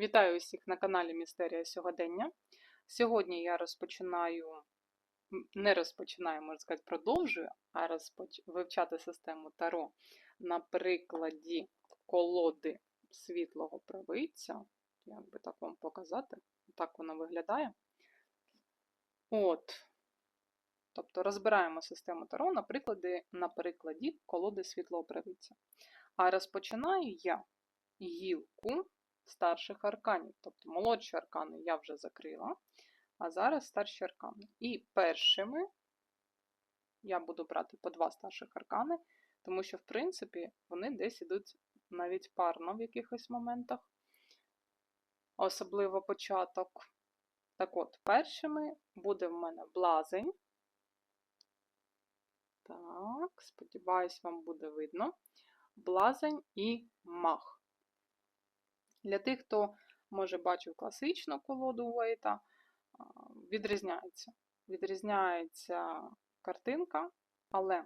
Вітаю усіх на каналі Містерія Сьогодення. Сьогодні я розпочинаю, не розпочинаю, можна сказати, продовжую, а розпоч... вивчати систему Таро на прикладі колоди світлого правиця. Як би так вам показати? Так воно виглядає. От. Тобто розбираємо систему Таро на прикладі, на прикладі колоди світлого правиця. А розпочинаю я гілку старших арканів. Тобто молодші аркани я вже закрила, а зараз старші аркани. І першими я буду брати по два старших аркани, тому що, в принципі, вони десь ідуть навіть парно в якихось моментах, особливо початок. Так от, першими буде в мене блазень. Так, сподіваюсь, вам буде видно. Блазень і мах. Для тих, хто, може, бачив класичну колоду Уейта, відрізняється. Відрізняється картинка, але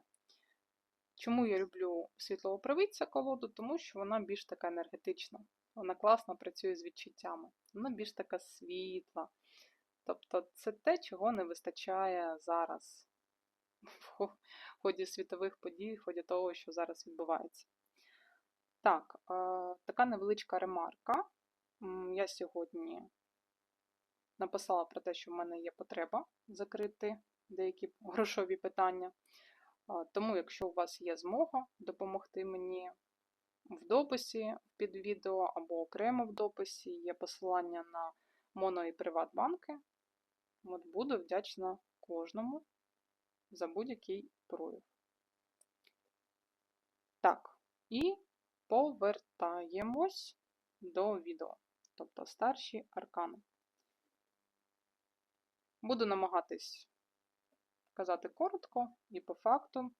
чому я люблю світлого правиця колоду? Тому що вона більш така енергетична. Вона класно працює з відчуттями. Вона більш така світла. Тобто це те, чого не вистачає зараз в ході світових подій, в ході того, що зараз відбувається. Так, така невеличка ремарка. Я сьогодні написала про те, що в мене є потреба закрити деякі грошові питання. Тому, якщо у вас є змога допомогти мені в дописі під відео або окремо в дописі, є посилання на моно і приватбанки. От буду вдячна кожному за будь-який прояв. Так, і повертаємось до відео, тобто старші аркани. Буду намагатись казати коротко і по факту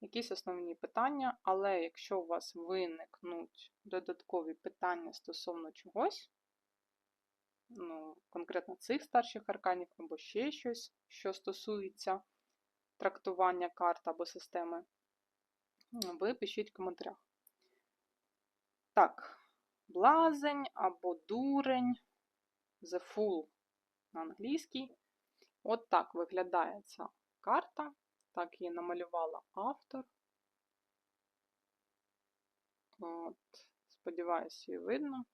якісь основні питання, але якщо у вас виникнуть додаткові питання стосовно чогось, ну, конкретно цих старших арканів або ще щось, що стосується трактування карт або системи, ви пишіть в коментарях. Так, блазень або дурень, the fool на англійській. От так виглядає ця карта. Так її намалювала автор. От, Сподіваюсь, її видно.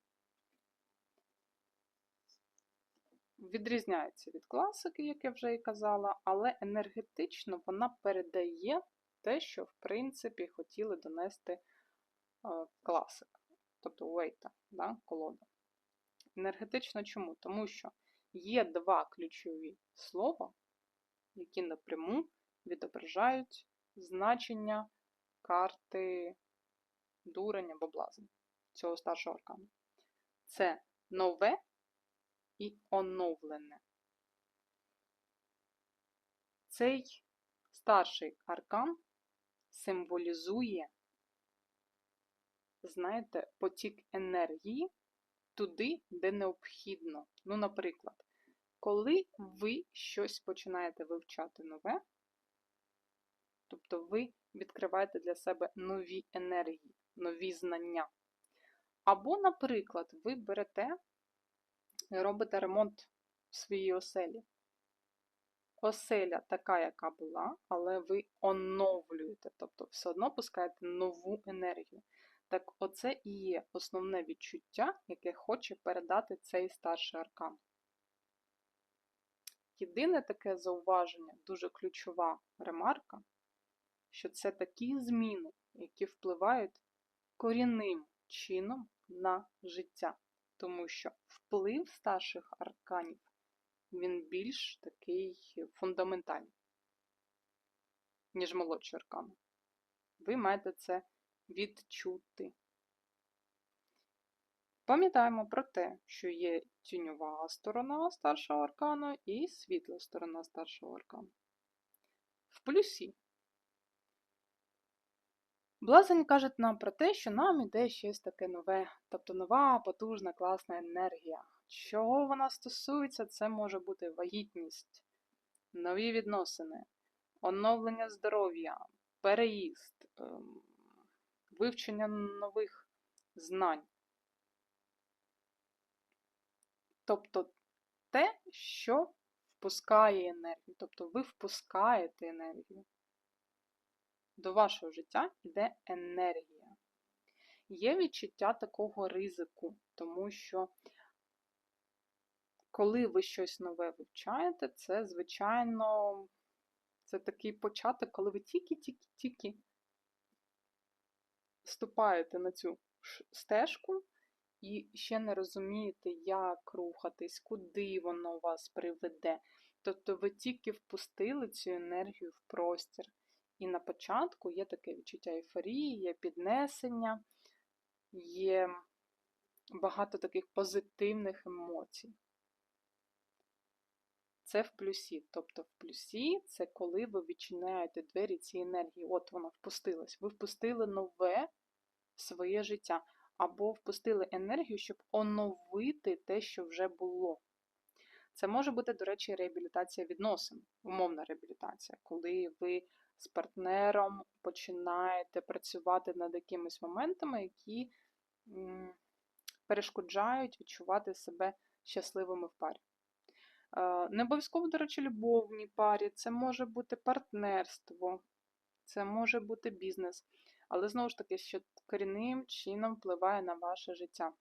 Відрізняється від класики, як я вже і казала, але енергетично вона передає те, що, в принципі, хотіли донести е, класик, тобто Уейта, да, колода. Енергетично чому? Тому що є два ключові слова, які напряму відображають значення карти дурень або блазень цього старшого аркану. Це нове і оновлене. Цей старший аркан символізує, знаєте, потік енергії туди, де необхідно. Ну, наприклад, коли ви щось починаєте вивчати нове, тобто ви відкриваєте для себе нові енергії, нові знання. Або, наприклад, ви берете і робите ремонт в своїй оселі. Оселя така, яка була, але ви оновлюєте, тобто все одно пускаєте нову енергію. Так, оце і є основне відчуття, яке хоче передати цей старший аркан. Єдине таке зауваження, дуже ключова ремарка, що це такі зміни, які впливають корінним чином на життя. Тому що вплив старших арканів, він більш такий фундаментальний, ніж молодші аркани. Ви маєте це відчути. Пам'ятаємо про те, що є тіньова сторона старшого аркану і світла сторона старшого аркану. В плюсі. Блазень каже нам про те, що нам іде щось таке нове, тобто нова, потужна, класна енергія. Чого вона стосується, це може бути вагітність, нові відносини, оновлення здоров'я, переїзд, ем, вивчення нових знань. тобто те, що впускає енергію. Тобто ви впускаєте енергію. До вашого життя йде енергія. Є відчуття такого ризику, тому що коли ви щось нове вивчаєте, це, звичайно, це такий початок, коли ви тільки-тільки-тільки вступаєте на цю стежку і ще не розумієте, як рухатись, куди воно вас приведе. Тобто ви тільки впустили цю енергію в простір. І на початку є таке відчуття ейфорії, є піднесення, є багато таких позитивних емоцій. Це в плюсі. Тобто в плюсі це коли ви відчиняєте двері цієї енергії. От вона впустилась. Ви впустили нове своє життя. Або впустили енергію, щоб оновити те, що вже було. Це може бути, до речі, реабілітація відносин, умовна реабілітація, коли ви з партнером починаєте працювати над якимись моментами, які перешкоджають відчувати себе щасливими в парі. Не обов'язково, до речі, любовній парі, це може бути партнерство, це може бути бізнес. Але знову ж таки, що корінним чином впливає на ваше життя.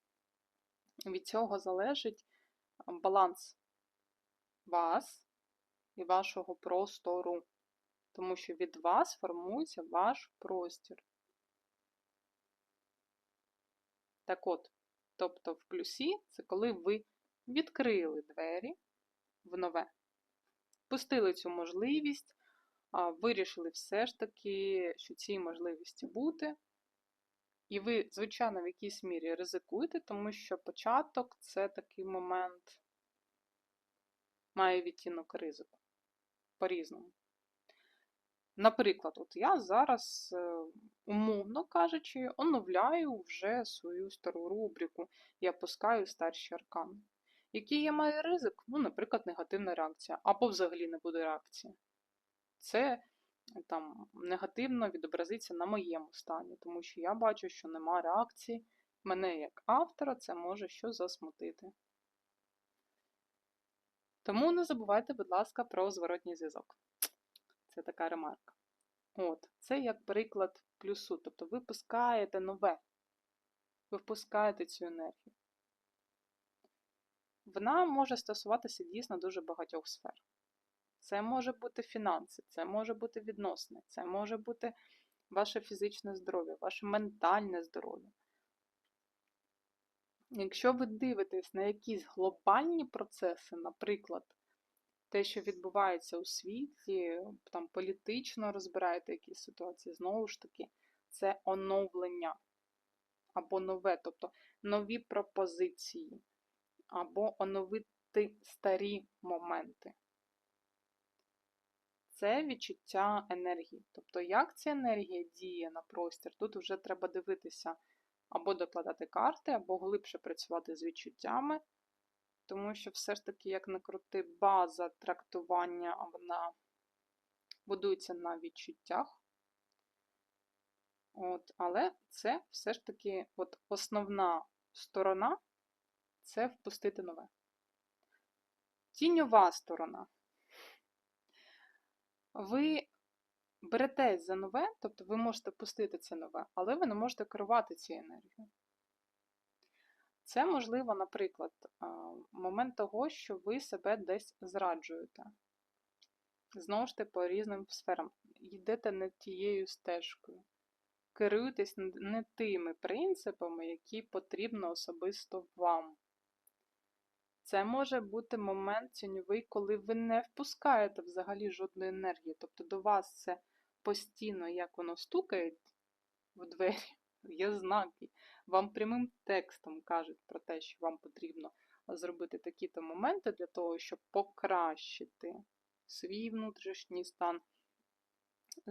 Від цього залежить баланс вас і вашого простору. Тому що від вас формується ваш простір. Так от, тобто в плюсі це коли ви відкрили двері в нове, пустили цю можливість, вирішили все ж таки, що цій можливості бути. І ви, звичайно, в якійсь мірі ризикуєте, тому що початок це такий момент має відтінок ризику. По-різному. Наприклад, от я зараз, е, умовно кажучи, оновляю вже свою стару рубрику і опускаю старші аркани. Який я маю ризик? Ну, наприклад, негативна реакція, або взагалі не буде реакції. Це там негативно відобразиться на моєму стані, тому що я бачу, що нема реакції. Мене як автора це може щось засмутити. Тому не забувайте, будь ласка, про зворотній зв'язок. Це така ремарка. От, Це як приклад плюсу. Тобто ви пускаєте нове, ви впускаєте цю енергію. Вона може стосуватися дійсно дуже багатьох сфер. Це може бути фінанси, це може бути відносини, це може бути ваше фізичне здоров'я, ваше ментальне здоров'я. Якщо ви дивитесь на якісь глобальні процеси, наприклад, те, що відбувається у світі, там політично розбираєте якісь ситуації, знову ж таки, це оновлення або нове, тобто нові пропозиції, або оновити старі моменти. Це відчуття енергії. Тобто, як ця енергія діє на простір, тут вже треба дивитися або докладати карти, або глибше працювати з відчуттями. Тому що все ж таки, як не крути, база трактування, вона будується на відчуттях. От, Але це все ж таки от основна сторона це впустити нове. Тіньова сторона. Ви беретесь за нове, тобто ви можете пустити це нове, але ви не можете керувати цією енергією. Це можливо, наприклад, момент того, що ви себе десь зраджуєте. Знову ж таки, по різним сферам. Йдете не тією стежкою. Керуєтесь не тими принципами, які потрібно особисто вам. Це може бути момент тіньовий, коли ви не впускаєте взагалі жодної енергії. Тобто до вас це постійно, як воно стукає в двері, є знаки. Вам прямим текстом кажуть про те, що вам потрібно зробити такі-то моменти для того, щоб покращити свій внутрішній стан,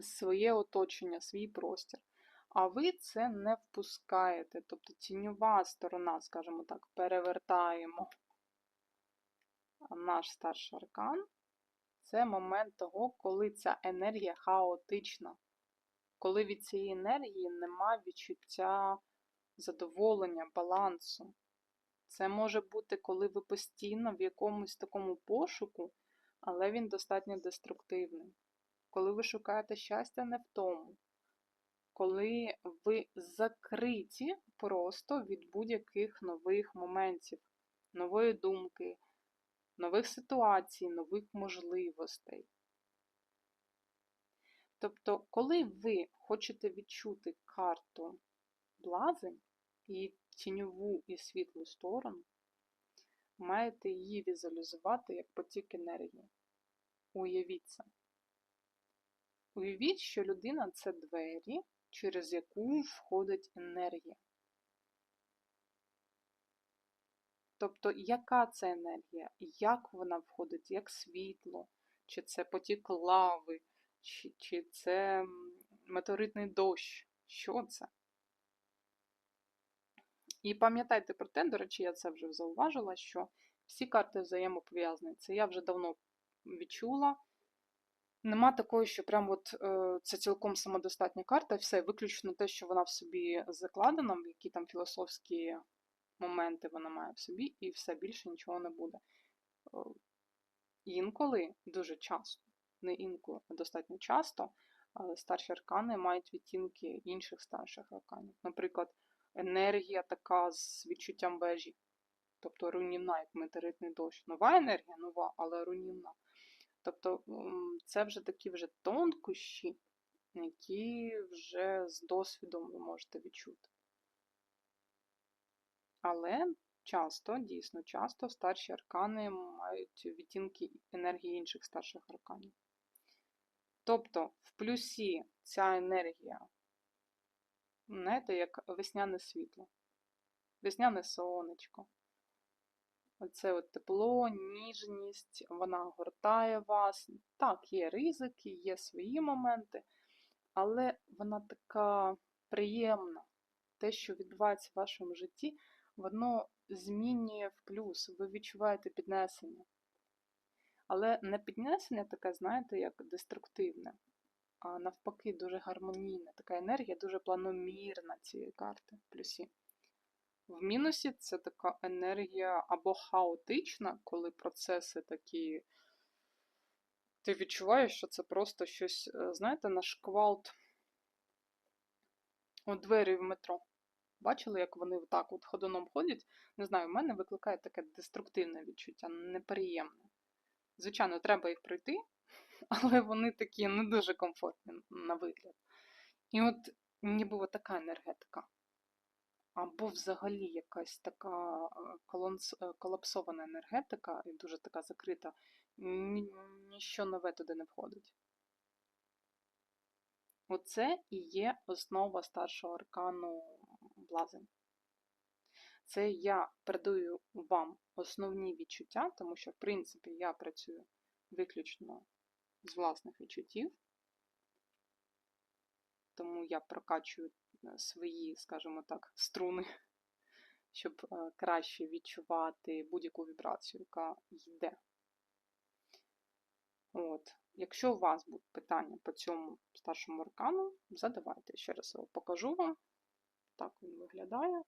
своє оточення, свій простір. А ви це не впускаєте. Тобто тіньова сторона, скажімо так, перевертаємо наш старший аркан. Це момент того, коли ця енергія хаотична, коли від цієї енергії нема відчуття задоволення, балансу. Це може бути, коли ви постійно в якомусь такому пошуку, але він достатньо деструктивний. Коли ви шукаєте щастя не в тому, коли ви закриті просто від будь-яких нових моментів, нової думки, нових ситуацій, нових можливостей. Тобто, коли ви хочете відчути карту блазень, її тіньову і світлу сторону, маєте її візуалізувати як потік енергії. Уявіть це. Уявіть, що людина це двері, через яку входить енергія. Тобто, яка це енергія, як вона входить, як світло, чи це потік лави, чи, чи це метеоритний дощ? Що це? І пам'ятайте про те, до речі, я це вже зауважила, що всі карти взаємопов'язані. Це я вже давно відчула. Нема такої, що прям от е, це цілком самодостатня карта, все, виключно те, що вона в собі закладена, які там філософські моменти вона має в собі, і все більше нічого не буде. Е, інколи, дуже часто, не інколи, а достатньо часто, е, старші аркани мають відтінки інших старших арканів. Наприклад, енергія така з відчуттям вежі, тобто руйнівна, як метеоритний дощ. Нова енергія, нова, але руйнівна. Тобто це вже такі вже тонкощі, які вже з досвідом ви можете відчути. Але часто, дійсно часто, старші аркани мають відтінки енергії інших старших арканів. Тобто, в плюсі ця енергія, знаєте, як весняне світло, весняне сонечко. Оце от тепло, ніжність, вона гортає вас. Так, є ризики, є свої моменти, але вона така приємна. Те, що відбувається в вашому житті, воно змінює в плюс, ви відчуваєте піднесення. Але не піднесення таке, знаєте, як деструктивне, а навпаки, дуже гармонійне. Така енергія дуже планомірна цієї карти в плюсі. В мінусі це така енергія або хаотична, коли процеси такі. Ти відчуваєш, що це просто щось, е, знаєте, на шквалт у двері в метро. Бачили, як вони так от ходуном ходять? Не знаю, в мене викликає таке деструктивне відчуття, неприємне. Звичайно, треба їх пройти, але вони такі не дуже комфортні на вигляд. І от ніби така енергетика або взагалі якась така е, е, колапсована енергетика і дуже така закрита, ніщо нове туди не входить. Оце і є основа старшого аркану блазень. Це я передаю вам основні відчуття, тому що, в принципі, я працюю виключно з власних відчуттів, тому я прокачую свої, скажімо так, струни, щоб е, краще відчувати будь-яку вібрацію, яка йде. От. Якщо у вас будуть питання по цьому старшому аркану, задавайте. Ще раз його покажу вам. Так він виглядає.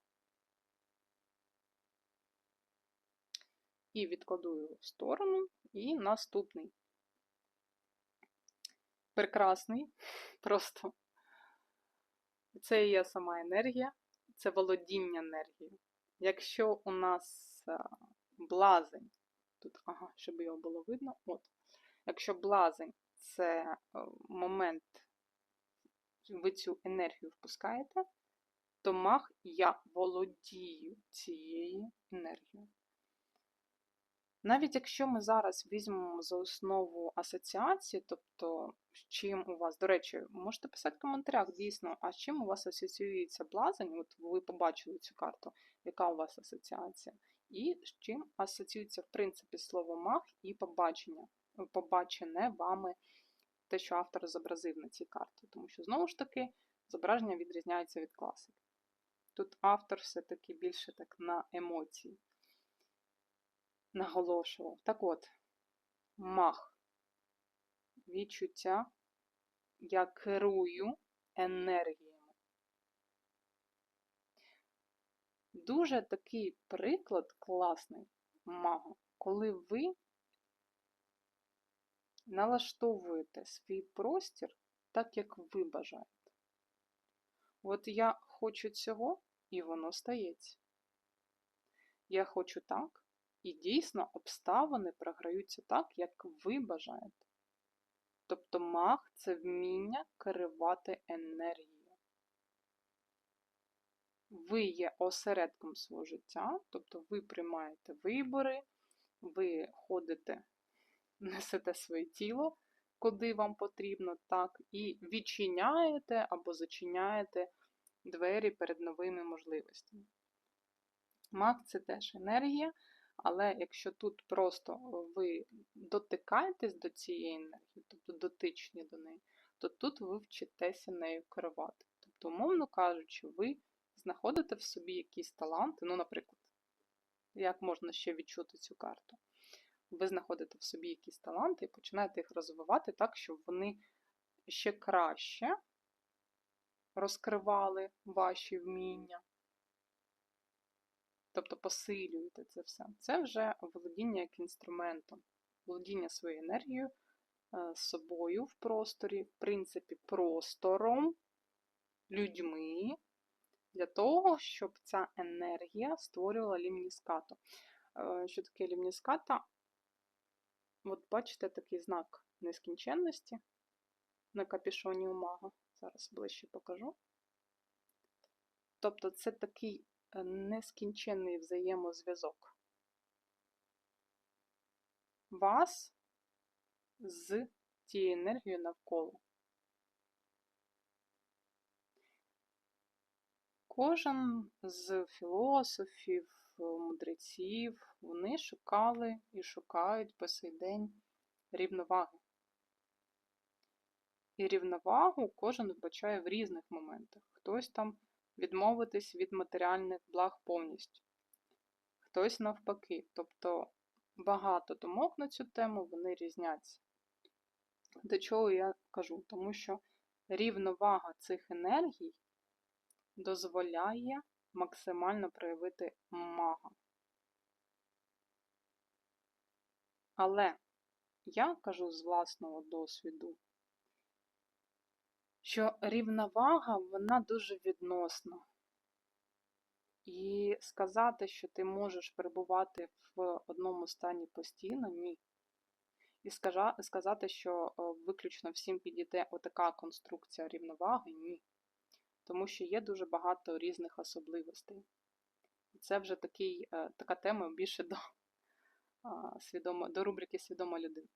І відкладу його в сторону. І наступний. Прекрасний, просто це є сама енергія, це володіння енергією. Якщо у нас е, блазень, тут, ага, щоб його було видно, от, якщо блазень це е, момент, ви цю енергію впускаєте, то мах я володію цією енергією. Навіть якщо ми зараз візьмемо за основу асоціації, тобто з чим у вас, до речі, можете писати в коментарях дійсно, а з чим у вас асоціюється блазень, от ви побачили цю карту, яка у вас асоціація, і з чим асоціюється, в принципі, слово мах і побачення, побачене вами те, що автор зобразив на цій карті. Тому що, знову ж таки, зображення відрізняється від класики. Тут автор все-таки більше так на емоції наголошував. Так от, мах. Відчуття. Я керую енергіями. дуже такий приклад класний мага, коли ви налаштовуєте свій простір так, як ви бажаєте. От я хочу цього, і воно стається. Я хочу так, і дійсно обставини програються так, як ви бажаєте. Тобто маг це вміння керувати енергією. Ви є осередком свого життя, тобто ви приймаєте вибори, ви ходите, несете своє тіло, куди вам потрібно, так, і відчиняєте або зачиняєте двері перед новими можливостями. Маг це теж енергія, але якщо тут просто ви дотикаєтесь до цієї енергії, тобто дотичні до неї, то тут ви вчитеся нею керувати. Тобто, умовно кажучи, ви знаходите в собі якісь таланти, ну, наприклад, як можна ще відчути цю карту? Ви знаходите в собі якісь таланти і починаєте їх розвивати так, щоб вони ще краще розкривали ваші вміння. Тобто посилюєте це все. Це вже володіння як інструментом, володіння своєю енергією, е, собою в просторі, в принципі, простором, людьми, для того, щоб ця енергія створювала лімніскату. Е, що таке лімніската? От бачите такий знак нескінченності на капішоні у мага. Зараз ближче покажу. Тобто це такий е, нескінченний взаємозв'язок вас з тією енергією навколо. Кожен з філософів, мудреців, вони шукали і шукають по сей день рівноваги. І рівновагу кожен вбачає в різних моментах. Хтось там відмовитись від матеріальних благ повністю, хтось навпаки. Тобто багато думок на цю тему вони різняться. До чого я кажу? Тому що рівновага цих енергій дозволяє максимально проявити мага. Але я кажу з власного досвіду, що рівновага, вона дуже відносна. І сказати, що ти можеш перебувати в одному стані постійно, ні. І сказати, що е, виключно всім підійде отака конструкція рівноваги, ні. Тому що є дуже багато різних особливостей. Це вже такий, е, така тема більше до, свідомо, до рубрики Свідома людина.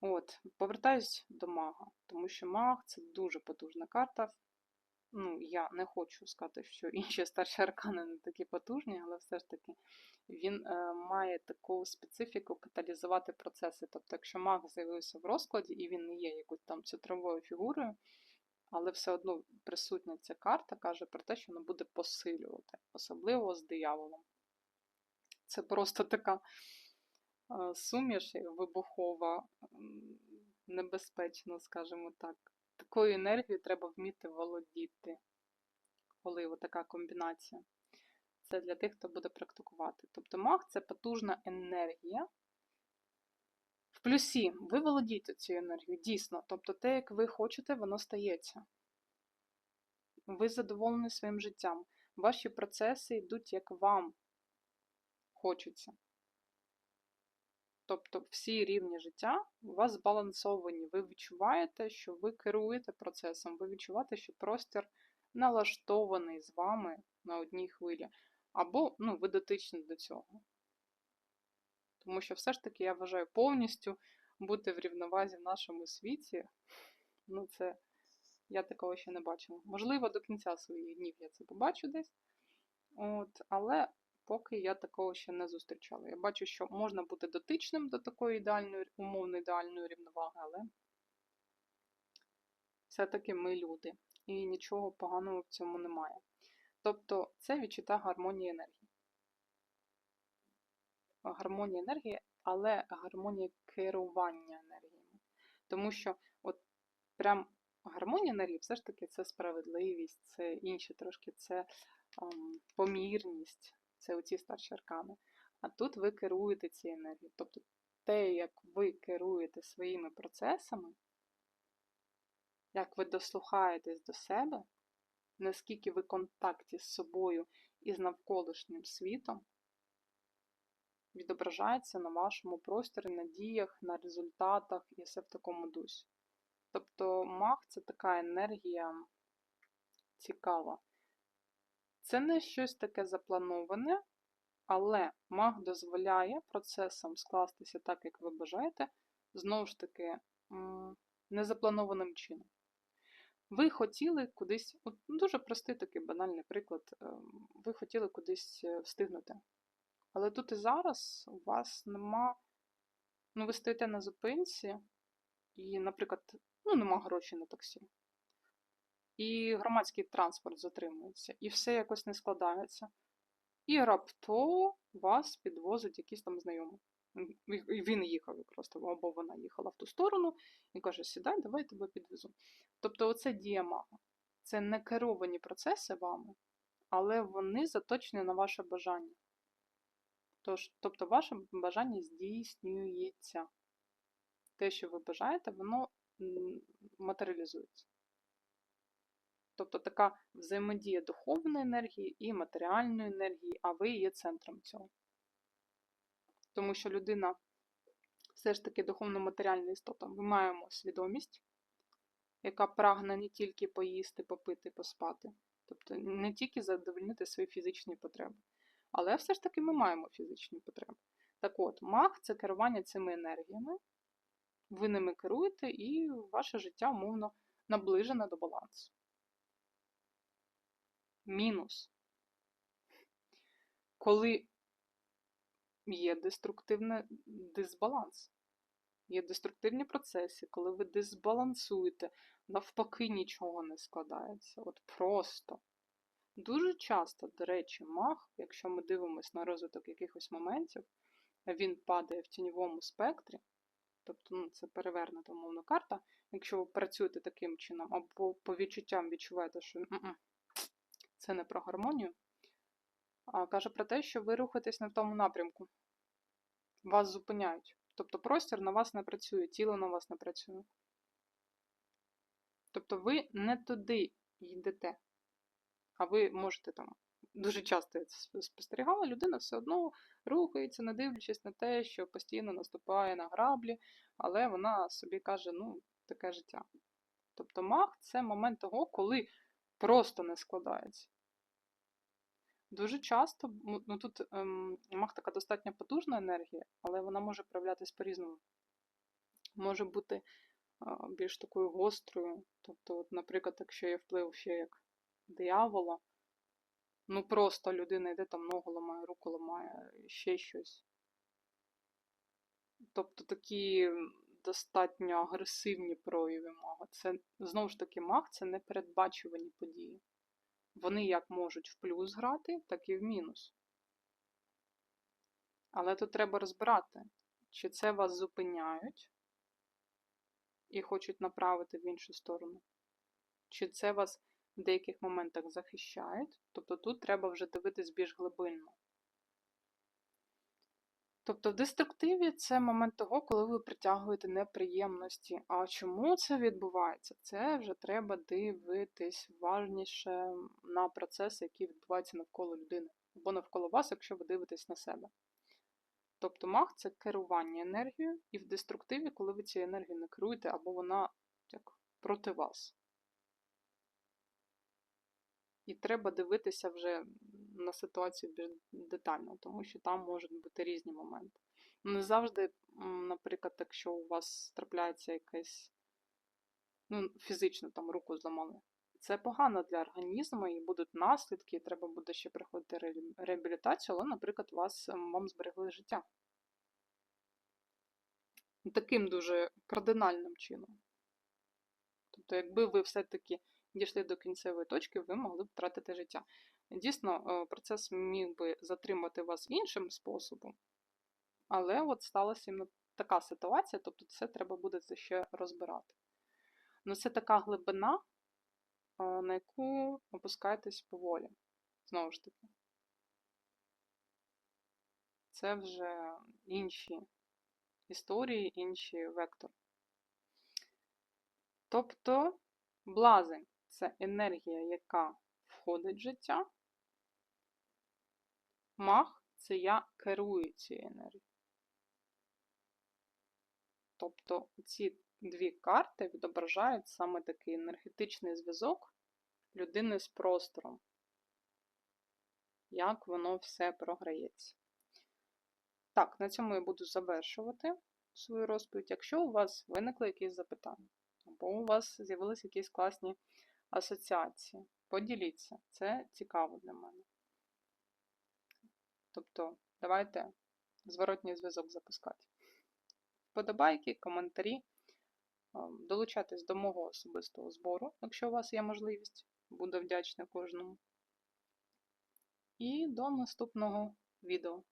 От, Повертаюсь до мага, тому що маг це дуже потужна карта. Ну, Я не хочу сказати, що інші старші аркани не такі потужні, але все ж таки він е, має таку специфіку каталізувати процеси. Тобто, якщо маг з'явився в розкладі і він не є якоюсь там центровою фігурою, але все одно присутня ця карта каже про те, що вона буде посилювати, особливо з дияволом. Це просто така суміш вибухова, небезпечна, скажімо так. Такою енергією треба вміти володіти, коли така комбінація. Це для тих, хто буде практикувати. Тобто маг це потужна енергія. В плюсі, ви володієте цією енергією, дійсно. Тобто, те, як ви хочете, воно стається. Ви задоволені своїм життям. Ваші процеси йдуть, як вам хочеться. Тобто всі рівні життя у вас збалансовані. Ви відчуваєте, що ви керуєте процесом, ви відчуваєте, що простір налаштований з вами на одній хвилі. Або ну, ви дотичні до цього. Тому що все ж таки я вважаю повністю бути в рівновазі в нашому світі. Ну, це я такого ще не бачила. Можливо, до кінця своїх днів я це побачу десь. От, Але поки я такого ще не зустрічала. Я бачу, що можна бути дотичним до такої ідеальної, умовно ідеальної рівноваги, але все-таки ми люди. І нічого поганого в цьому немає. Тобто це відчуття гармонії енергії. Гармонія енергії, але гармонія керування енергіями. Тому що от прям гармонія енергії все ж таки це справедливість, це інше трошки, це ем, помірність, це оці старші аркани. А тут ви керуєте цією енергією. Тобто те, як ви керуєте своїми процесами, як ви дослухаєтесь до себе, наскільки ви в контакті з собою і з навколишнім світом, відображається на вашому просторі, на діях, на результатах і все в такому дусі. Тобто маг це така енергія цікава. Це не щось таке заплановане, але маг дозволяє процесам скластися так, як ви бажаєте, знову ж таки, незапланованим чином. Ви хотіли кудись, от дуже простий такий банальний приклад, ем, ви хотіли кудись е, встигнути. Але тут і зараз у вас нема, ну, ви стоїте на зупинці, і, наприклад, ну, нема грошей на таксі. І громадський транспорт затримується, і все якось не складається. І раптово вас підвозить якийсь там знайомий. Він їхав просто, або вона їхала в ту сторону і каже: Сідай, давай я тебе підвезу. Тобто, оце дія. Це не керовані процеси вами, але вони заточені на ваше бажання. Тож, Тобто, ваше бажання здійснюється. Те, що ви бажаєте, воно матеріалізується. Тобто така взаємодія духовної енергії і матеріальної енергії, а ви є центром цього. Тому що людина все ж таки духовно-матеріальна істота. Ми маємо свідомість, яка прагне не тільки поїсти, попити, поспати, тобто не тільки задовольнити свої фізичні потреби. Але все ж таки ми маємо фізичні потреби. Так от, маг це керування цими енергіями, ви ними керуєте, і ваше життя умовно наближене до балансу. Мінус. Коли є деструктивний дисбаланс, є деструктивні процеси, коли ви дисбалансуєте, навпаки, нічого не складається. От просто. Дуже часто, до речі, маг, якщо ми дивимося на розвиток якихось моментів, він падає в тіньовому спектрі, тобто ну, це перевернута умовна карта. Якщо ви працюєте таким чином, або по відчуттям відчуваєте, що це не про гармонію, а каже про те, що ви рухаєтесь не в тому напрямку. Вас зупиняють. Тобто простір на вас не працює, тіло на вас не працює. Тобто ви не туди йдете. А ви можете там дуже часто я це спостерігала, людина все одно рухається, не дивлячись на те, що постійно наступає на граблі, але вона собі каже, ну, таке життя. Тобто маг це момент того, коли просто не складається. Дуже часто, ну тут ем, маг така достатньо потужна енергія, але вона може проявлятися по-різному. Може бути е, більш такою гострою. Тобто, от, наприклад, якщо є вплив ще як диявола, ну просто людина йде там ногу ламає, руку ламає, ще щось. Тобто такі достатньо агресивні прояви мага. Це знову ж таки маг це непередбачувані події. Вони як можуть в плюс грати, так і в мінус. Але тут треба розбирати, чи це вас зупиняють і хочуть направити в іншу сторону, чи це вас в деяких моментах захищають. Тобто тут треба вже дивитись більш глибинно. Тобто в деструктиві це момент того, коли ви притягуєте неприємності. А чому це відбувається? Це вже треба дивитись уважніше на процеси, які відбуваються навколо людини, або навколо вас, якщо ви дивитесь на себе. Тобто маг це керування енергією, і в деструктиві, коли ви цією енергією не керуєте, або вона як проти вас. І треба дивитися вже на ситуацію більш детально, тому що там можуть бути різні моменти. Не завжди, наприклад, якщо у вас трапляється якесь ну, фізично там руку зламали, це погано для організму і будуть наслідки, і треба буде ще приходити реабілітацію, але, наприклад, вас, вам зберегли життя. Таким дуже кардинальним чином. Тобто, якби ви все-таки дійшли до кінцевої точки, ви могли б втратити життя. Дійсно, е, процес міг би затримати вас іншим способом, але от сталася така ситуація, тобто це треба буде це ще розбирати. Ну, це така глибина, е, на яку опускаєтесь поволі. Знову ж таки. Це вже інші історії, інші вектори. Тобто блазень це енергія, яка входить в життя. Мах це я керую цією енергією. Тобто ці дві карти відображають саме такий енергетичний зв'язок людини з простором, як воно все програється. Так, на цьому я буду завершувати свою розповідь. Якщо у вас виникли якісь запитання, або у вас з'явилися якісь класні асоціації, поділіться, це цікаво для мене. Тобто, давайте зворотній зв'язок запускати. Вподобайки, коментарі, долучайтесь до мого особистого збору, якщо у вас є можливість, буду вдячна кожному. І до наступного відео.